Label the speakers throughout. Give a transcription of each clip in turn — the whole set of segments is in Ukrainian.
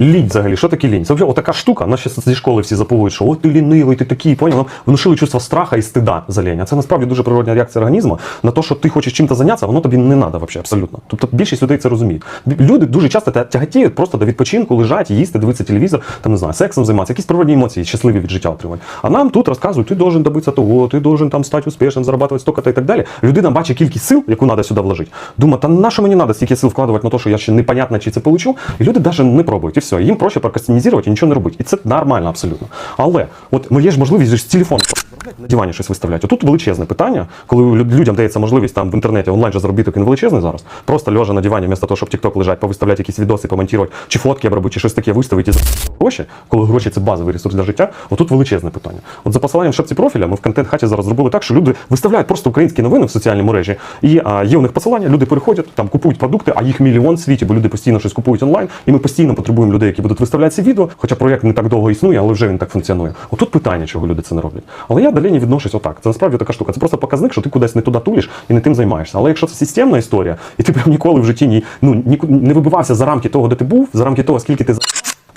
Speaker 1: Лінь взагалі, що таке лінь? Це вже отака штука, нас ще зі школи всі запугують, що от ти лінивий, ти такий, поняв? Нам внушили чувство страха і стида за лінь. А це насправді дуже природна реакція організму на те, що ти хочеш чим-то зайнятися, воно тобі не треба взагалі, абсолютно. Тобто більшість людей це розуміють. Люди дуже часто тя- тяготіють просто до відпочинку, лежать, їсти, дивитися телевізор, там не знаю, сексом займатися, якісь природні емоції, щасливі від життя отримати. А нам тут розказують, ти должен добитися того, ти должен там стати успішним, зарабатувати столько-то і так далі. Людина бачить кількість сил, яку треба сюди вложити. Думає, та на що мені треба стільки сил вкладати на те, що я ще непонятно, чи це получу. І люди навіть не пробують. Все. Їм проще прокрастинізувати і нічого не робити. І це нормально абсолютно. Але от ну, є ж можливість з телефону на дивані щось виставляти. Отут величезне питання, коли людям дається можливість там в інтернеті онлайн же заробіток він величезний зараз. Просто лежа на дивані, вместо того, щоб TikTok лежать, повиставляти якісь відоси, помонтувати, чи фотки обробити, чи щось таке виставити і за гроші, коли гроші це базовий ресурс для життя. Отут величезне питання. От за посиланням в профіля ми в контент хаті зараз зробили так, що люди виставляють просто українські новини в соціальній мережі. І а, є у них посилання, люди переходять, там купують продукти, а їх мільйон в світі, бо люди постійно щось купують онлайн. І ми постійно потребуємо людей, які будуть виставляти ці відео. Хоча проєкт не так довго існує, але вже він так функціонує. Отут питання, чого люди це не роблять. Але я лінії відношусь отак. Це насправді така штука. Це просто показник, що ти кудись не туди туліш і не тим займаєшся. Але якщо це системна історія, і ти прям ніколи в житті ні, ну, ні, не вибивався за рамки того, де ти був, за рамки того, скільки ти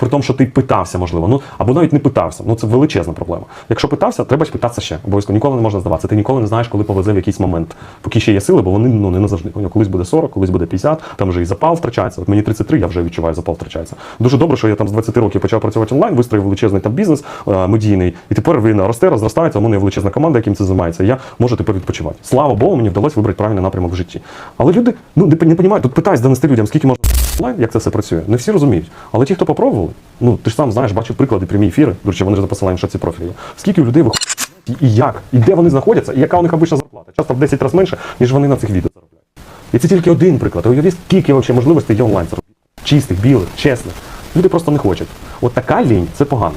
Speaker 1: при тому, що ти питався, можливо, ну або навіть не питався. Ну це величезна проблема. Якщо питався, треба ж питатися ще. Обов'язково ніколи не можна здаватися. Ти ніколи не знаєш, коли повезе в якийсь момент. Поки ще є сили, бо вони ну не назавжди. Колись буде 40, колись буде 50, там вже і запал втрачається. От мені 33, я вже відчуваю, запал втрачається. Дуже добре, що я там з 20 років почав працювати онлайн, вистроїв величезний там бізнес е, медійний, і тепер він росте, розростається. У мене є величезна команда, яким це займається. Я можу тепер відпочивати. Слава Богу, мені вдалося вибрати правильний напрямок в житті. Але люди ну не, розуміють, тут питаюсь донести людям, скільки можна як це все працює. Не всі розуміють. Але ті, хто попробували, ну ти ж сам знаєш, бачив приклади, прямі ефіри. До речі, вони ж за що ці профілі. Скільки у людей виходить і, як, і де вони знаходяться, і яка у них обична зарплата. Часто в 10 разів менше, ніж вони на цих відео заробляють. І це тільки один приклад. Уяві, скільки взагалі можливостей є онлайн заробляти. Чистих, білих, чесних. Люди просто не хочуть. От така лінь це погано.